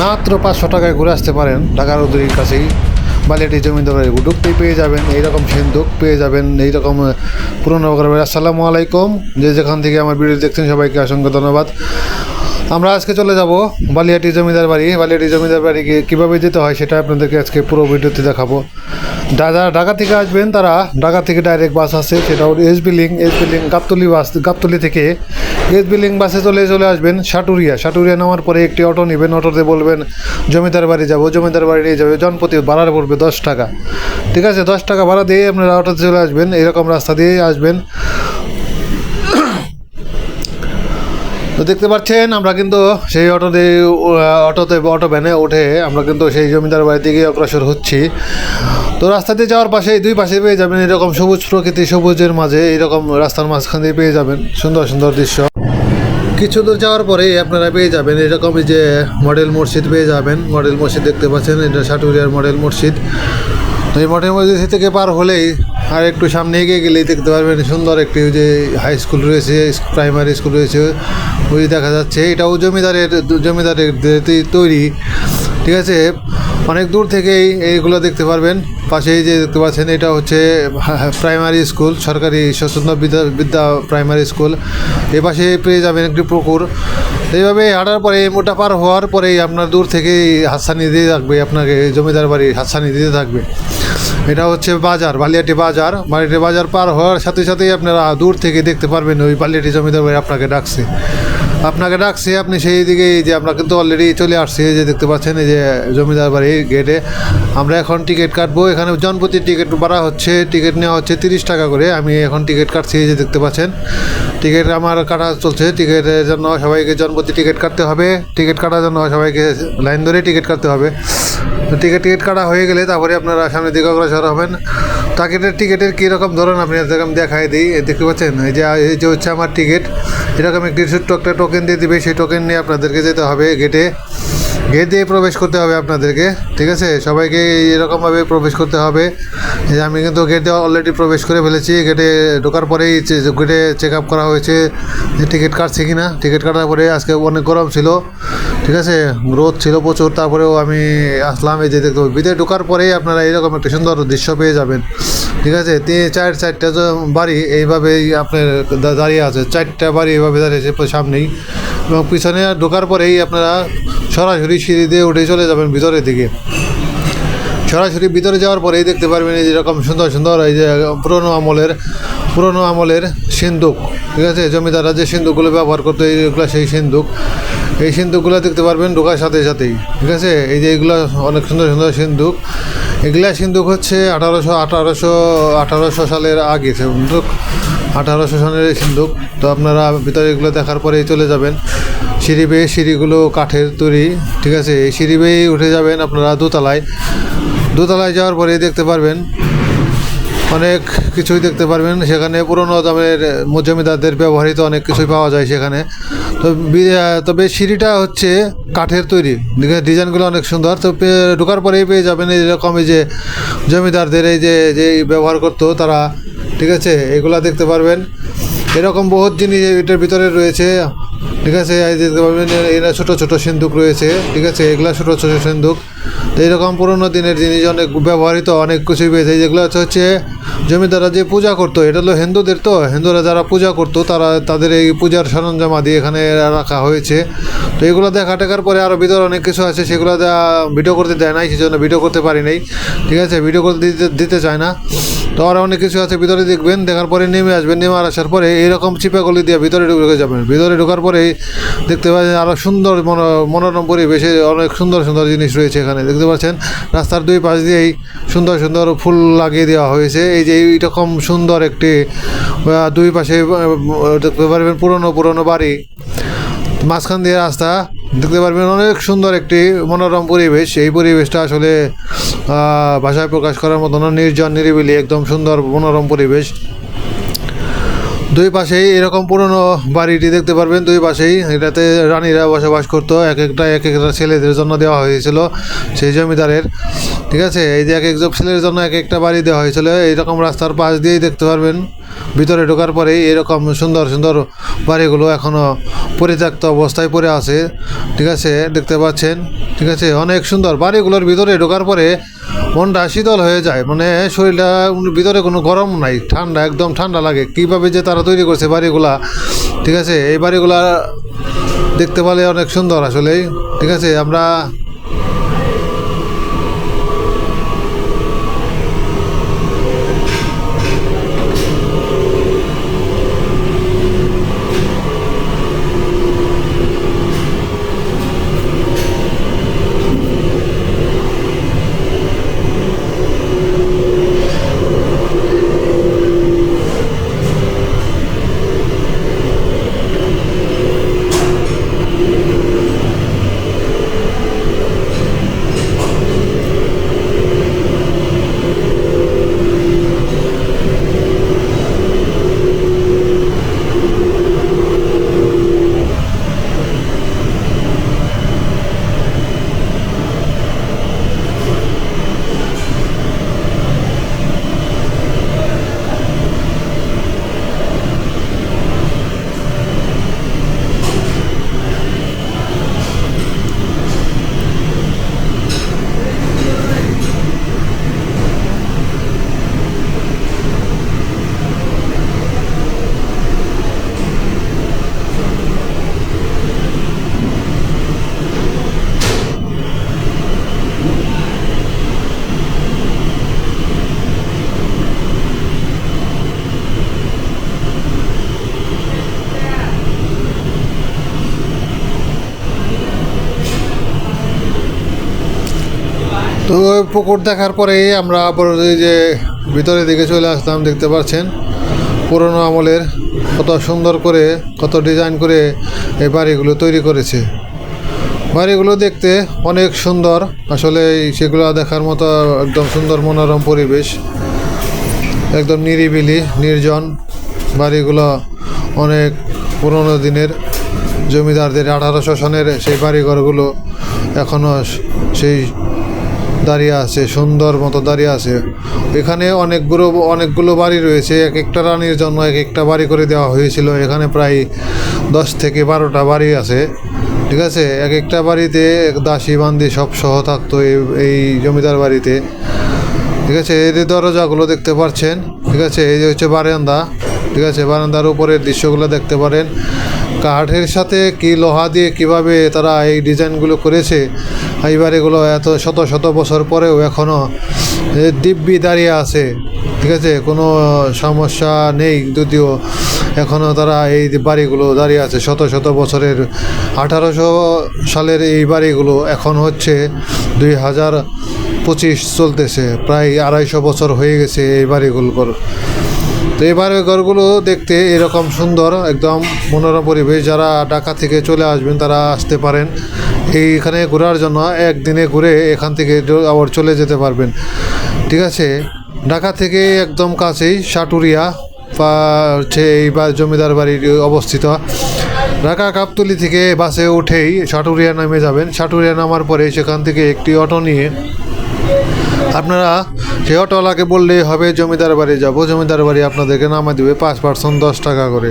মাত্র পাঁচশো টাকায় ঘুরে আসতে পারেন ঢাকার উদয়ের কাছেই। বালিয়াটি জমিদারের ঢুকতেই পেয়ে যাবেন, এইরকম সিন্ধুক পেয়ে যাবেন, এইরকম পুরনো আসসালামু আলাইকুম। যে যেখান থেকে আমার ভিডিও দেখছেন, সবাইকে অসংখ্য ধন্যবাদ। আমরা আজকে চলে যাব বালিয়াটি জমিদার বাড়ি। বালিয়াটি জমিদার বাড়িকে কীভাবে যেতে হয় সেটা আপনাদেরকে আজকে পুরো ভিডিওতে দেখাবো। যারা ঢাকা থেকে আসবেন, তারা ঢাকা থেকে ডাইরেক্ট বাস আছে সেটা হলো S billing S billing Gabtali bus Gabtali থেকে এস বিলিং বাসে চলে চলে আসবেন সাটুরিয়া। সাটুরিয়া নামার পরে একটি অটো নেবেন অটোতে বলবেন, জমিদার বাড়ি যাব, জমিদার বাড়ি নিয়ে যাবে জনপ্রতি ভাড়া পড়বে দশ টাকা। ঠিক আছে, দশ টাকা ভাড়া দিয়ে আপনারা অটোতে চলে আসবেন, এরকম রাস্তা দিয়ে আসবেন। তো দেখতে পাচ্ছেন, আমরা কিন্তু সেই অটোতে অটোতে, অটো ভ্যানে উঠে আমরা কিন্তু সেই জমিদার বাড়ি দিকে অগ্রসর হচ্ছি। তো রাস্তা দিয়ে যাওয়ার পাশে দুই পাশে পেয়ে যাবেন এরকম সবুজ প্রকৃতি, সবুজের মাঝে এরকম রাস্তার মাঝখান দিয়ে পেয়ে যাবেন। সুন্দর সুন্দর দৃশ্য। কিছু দূর যাওয়ার পরেই আপনারা পেয়ে যাবেন এরকম যে মডেল মসজিদ পেয়ে যাবেন। মডেল মসজিদ দেখতে পাচ্ছেন, এটা সাটুরিয়ার মডেল মসজিদ। তো এই মডেল মসজিদ থেকে পার হলেই আর একটু সামনে এগিয়ে গেলেই দেখতে পারবেন সুন্দর একটি যে হাই স্কুল রয়েছে প্রাইমারি স্কুল রয়েছে, ওই দেখা যাচ্ছে, এটাও জমিদারের জমিদারের তৈরি। ঠিক আছে? অনেক দূর থেকেই এইগুলো দেখতে পারবেন। পাশেই যে দেখতে পাচ্ছেন, এটা হচ্ছে প্রাইমারি স্কুল সরকারি স্বচ্ছন্দ বিদ্যা বিদ্যা প্রাইমারি স্কুল এ পাশে পেয়ে যাবেন একটি পুকুর। এইভাবে হাঁটার পরে, মোটা পার হওয়ার পরেই আপনার দূর থেকেই হাতছানি দিয়ে থাকবে, আপনাকে জমিদার বাড়ি হাতছানি দিতে থাকবে। এটা হচ্ছে বাজার, বালিয়াটি বাজার। বালিয়াটি বাজার পার হওয়ার সাথে সাথেই আপনারা দূর থেকে দেখতে পারবেন, ওই বালিয়াটি জমিদার বাড়ি আপনাকে ডাকছে। আপনাকে ডাকছি, আপনি সেই দিকে যে আমরা কিন্তু অলরেডি চলে আসছি যে দেখতে পাচ্ছেন, এই যে জমিদার বাড়ির গেটে আমরা এখন টিকিট কাটবো, এখানে জনপ্রতি টিকিট ভাড়া হচ্ছে টিকিট নেওয়া হচ্ছে তিরিশ টাকা করে। আমি এখন টিকিট কাটছি যে দেখতে পাচ্ছেন। টিকিট আমার কাটা চলছে টিকিটের জন্য সবাইকে জনপ্রতি টিকিট কাটতে হবে। টিকিট কাটার জন্য সবাইকে লাইন ধরে টিকিট কাটতে হবে। টিকিট টিকিট কাটা হয়ে গেলে তারপরে আপনারা সামনের দিকে অগ্রসর হবেন। টাকেটের টিকিটের কীরকম ধরন আপনি এরকম দেখাই দিই। দেখতে পাচ্ছেন, এই যে এই যে হচ্ছে আমার টিকিট এরকম একটি ছোট্ট একটা টোকেন দিয়ে দিবে, সেই টোকেন নিয়ে আপনাদেরকে যেতে হবে গেটে গেট দিয়ে প্রবেশ করতে হবে আপনাদেরকে, ঠিক আছে? সবাইকে এরকমভাবে প্রবেশ করতে হবে। যে আমি কিন্তু গেটে অলরেডি প্রবেশ করে ফেলেছি গেটে ঢোকার পরেই গেটে চেক আপ করা হয়েছে, যে টিকিট কাটছে কি না টিকিট কাটার পরে আজকে অনেক গরম ছিল, ঠিক আছে? রোদ ছিল প্রচুর, তারপরেও আমি আসলাম, এই যে দেখতে। ভিতরে ঢোকার পরেই আপনারা এরকম একটা সুন্দর দৃশ্য পেয়ে যাবেন। ঠিক আছে? তিন চার চারটা বাড়ি এইভাবেই আপনার দাঁড়িয়ে আছে। চারটা বাড়ি এইভাবে দাঁড়িয়েছে সামনেই। এবং পিছনে ঢোকার পরেই আপনারা সরাসরি সিঁড়ি দিয়ে উঠে চলে যাবেন ভিতরের দিকে। সরাসরি ভিতরে যাওয়ার পরেই দেখতে পারবেন এই যেরকম সুন্দর সুন্দর এই যে পুরনো আমলের পুরনো আমলের সিন্দুক। ঠিক আছে? জমিদাররা যে সিন্দুকগুলো ব্যবহার করতো, এইগুলো সেই সিন্দুক। এই সিন্দুকগুলো দেখতে পারবেন ঢোকার সাথে সাথেই। ঠিক আছে? এই যে এইগুলো অনেক সুন্দর সুন্দর সিন্দুক। এগুলা সিন্ধুক হচ্ছে আঠারোশো আঠারোশো আঠারোশো সালের আগে সিন্ধুক, আঠারোশো সালের এই সিন্দুক তো আপনারা ভিতরে এগুলো দেখার পরেই চলে যাবেন। সিঁড়ি বেয়ে সিঁড়িগুলো কাঠের তৈরি, ঠিক আছে? এই সিঁড়ি বেয়ে উঠে যাবেন আপনারা দোতলায়। দোতলায় যাওয়ার পরেই দেখতে পারবেন অনেক কিছুই দেখতে পারবেন। সেখানে পুরনো দামের জমিদারদের ব্যবহৃত অনেক কিছুই পাওয়া যায় সেখানে। তো তবে সিঁড়িটা হচ্ছে কাঠের তৈরি। ডিজাইনগুলো অনেক সুন্দর। তো ঢোকার পরেই পেয়ে যাবেন এরকম এই যে জমিদারদের এই যে যে ব্যবহার করতো তারা। ঠিক আছে? এগুলা দেখতে পারবেন। এরকম বহুত জিনিস এটার ভিতরে রয়েছে। ঠিক আছে? এই দেখতে পারবেন এরা ছোটো ছোটো সিন্দুক রয়েছে। ঠিক আছে? এগুলা ছোটো ছোটো সিন্দুক তো এরকম পুরোনো দিনের জিনিস অনেক ব্যবহৃত, অনেক কিছুই পেয়েছে। যেগুলো হচ্ছে জমিদাররা যে পূজা করতো, এটা হলো হিন্দুদের তো। হিন্দুরা যারা পূজা করতো, তারা তাদের এই পূজার সরঞ্জামাদি এখানে রাখা হয়েছে। তো এগুলো দেখা টেকার পরে আরও ভিতরে অনেক কিছু আছে, সেগুলো ভিডিও করতে দেয় নাই সেই জন্য ভিডিও করতে পারি নাই। ঠিক আছে ভিডিও করতে দিতে দিতে চায় না। তো আরও অনেক কিছু আছে, ভিতরে দেখবেন, দেখার পরে নেমে আসবেন, নেমে আসার পরে এরকম চিপাগুলি দিয়ে ভিতরে ঢুকে যাবেন। ভিতরে ঢোকার পরেই দেখতে পাচ্ছেন আরও সুন্দর মনো- মনোরম পরিবেশে অনেক সুন্দর সুন্দর জিনিস রয়েছে এখানে। দেখতে পাচ্ছেন, রাস্তার দুই পাশ দিয়েই সুন্দর সুন্দর ফুল লাগিয়ে দেওয়া হয়েছে। এই যে এইরকম সুন্দর একটি দুই পাশে দেখতে পারবেন পুরনো পুরনো বাড়ি। মাঝখান দিয়ে রাস্তা দেখতে পারবেন অনেক সুন্দর একটি মনোরম পরিবেশ। এই পরিবেশটা আসলে ভাষায় প্রকাশ করার মতো নির্জন নিরিবিলি একদম সুন্দর মনোরম পরিবেশ। দুই পাশেই এরকম পুরনো বাড়িটি দেখতে পারবেন। দুই পাশেই এটাতে রানীরা বসবাস করতো। এক একটা এক একটা ছেলেদের জন্য দেওয়া হয়েছিল সেই জমিদারের। ঠিক আছে? এই যে এক একজন ছেলের জন্য এক একটা বাড়ি দেওয়া হয়েছিল। এইরকম রাস্তার পাশ দিয়েই দেখতে পারবেন। ভিতরে ঢোকার পরেই এরকম সুন্দর সুন্দর বাড়িগুলো এখনও পরিত্যক্ত অবস্থায় পড়ে আছে। ঠিক আছে? দেখতে পাচ্ছেন? ঠিক আছে? অনেক সুন্দর। বাড়িগুলোর ভিতরে ঢোকার পরে মনটা শীতল হয়ে যায় মানে শরীরটা ভিতরে কোনো গরম নাই, ঠান্ডা, একদম ঠান্ডা লাগে। কীভাবে যে তারা তৈরি করছে বাড়িগুলা, ঠিক আছে? এই বাড়িগুলা দেখতে পালে অনেক সুন্দর আসলেই, ঠিক আছে? আমরা তো পুকুর দেখার পরেই আমরা আবার যে ভিতরের দিকে চলে আসলাম, দেখতে পাচ্ছেন? পুরনো আমলের কত সুন্দর করে, কত ডিজাইন করে এই বাড়িগুলো তৈরি করেছে। বাড়িগুলো দেখতে অনেক সুন্দর। আসলে সেগুলো দেখার মতো একদম সুন্দর মনোরম পরিবেশ। একদম নিরিবিলি, নির্জন বাড়িগুলো অনেক পুরনো দিনের জমিদারদের আঠারোশো সনের সেই বাড়িঘরগুলো এখনও সেই দাঁড়িয়ে আছে, সুন্দর মতো দাঁড়িয়ে আছে। এখানে অনেকগুলো অনেকগুলো বাড়ি রয়েছে, এক একটা রানীর জন্য এক একটা বাড়ি করে দেওয়া হয়েছিল। এখানে প্রায় দশ থেকে বারোটা বাড়ি আছে, ঠিক আছে? এক একটা বাড়িতে দাসী বান্দি সব সহ থাকতো এই এই জমিদার বাড়িতে, ঠিক আছে? এই যে দরজাগুলো দেখতে পাচ্ছেন ঠিক আছে? এই যে হচ্ছে বারান্দা, ঠিক আছে? বারান্দার উপরের দৃশ্যগুলো দেখতে পারেন। কাঠের সাথে কি লোহা দিয়ে কীভাবে তারা এই ডিজাইনগুলো করেছে, এইবার এগুলো এত শত শত বছর পরেও এখনও দিব্যি দাঁড়িয়ে আছে, ঠিক আছে? কোনো সমস্যা নেই যদিও এখনও তারা এই বাড়িগুলো দাঁড়িয়ে আছে। শত শত বছরের আঠারোশো সালের এই বাড়িগুলো এখন হচ্ছে দুই হাজার পঁচিশ চলতেছে। প্রায় আড়াইশো বছর হয়ে গেছে এই বাড়িগুলোর তো এই বাড়ি ঘরগুলো দেখতে এরকম সুন্দর, একদম মনোরম পরিবেশ। যারা ঢাকা থেকে চলে আসবেন, তারা আসতে পারেন। এইখানে ঘোরার জন্য একদিনে ঘুরে এখান থেকে আবার চলে যেতে পারবেন। ঠিক আছে? ঢাকা থেকে একদম কাছেই সাটুরিয়া, বা হচ্ছে এই বা জমিদার বাড়ির অবস্থিত। ঢাকা কাপতুলি থেকে বাসে উঠেই সাটুরিয়া নামে যাবেন। সাটুরিয়া নামার পরে সেখান থেকে একটি অটো নিয়ে আপনারা সেই অটোওয়ালাকে বললেই হবে, জমিদার বাড়ি যাব। জমিদার বাড়ি আপনাদেরকে নামা দেবে পাঁচ পার্সেন্ট, দশ টাকা করে।